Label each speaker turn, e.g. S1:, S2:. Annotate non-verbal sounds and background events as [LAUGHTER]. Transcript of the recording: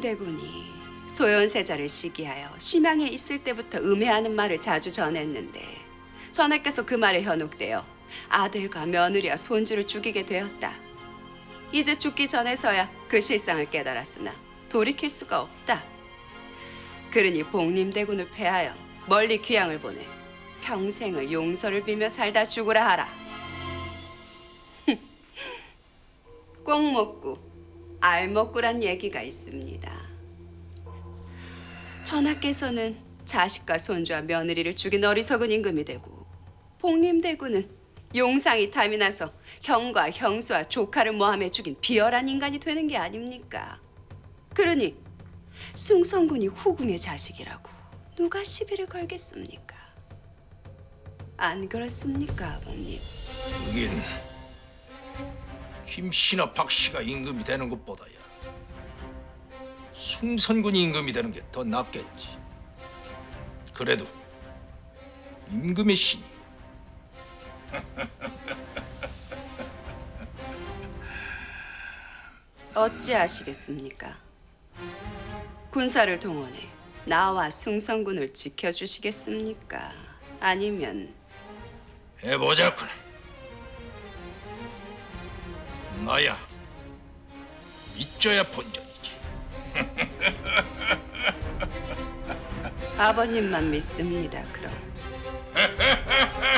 S1: 복림대군이 소현세자를 시기하여 심양에 있을 때부터 음해하는 말을 자주 전했는데 전하께서 그 말에 현혹되어 아들과 며느리와 손주를 죽이게 되었다. 이제 죽기 전에서야 그 실상을 깨달았으나 돌이킬 수가 없다. 그러니 복림대군을 패하여 멀리 귀양을 보내 평생을 용서를 빌며 살다 죽으라 하라. [LAUGHS] 꼭 먹고 알 먹고란 얘기가 있습니다. 전하께서는 자식과 손주와 며느리를 죽인 어리석은 임금이 되고 복림대군은 용상이 탐이 나서 형과 형수와 조카를 모함해 죽인 비열한 인간이 되는 게 아닙니까? 그러니 숭성군이 후궁의 자식이라고 누가 시비를 걸겠습니까? 안 그렇습니까, 아버님?
S2: 여긴 김씨나 박씨가 임금이 되는 것보다야 숭선군이 임금이 되는 게 더 낫겠지. 그래도 임금의 신이 [LAUGHS]
S1: 어찌하시겠습니까? 군사를 동원해 나와 숭성군을 지켜주시겠습니까? 아니면
S2: 해보자꾸나. 나야 믿져야 본전이지.
S1: 아버님만 믿습니다. 그럼 [LAUGHS]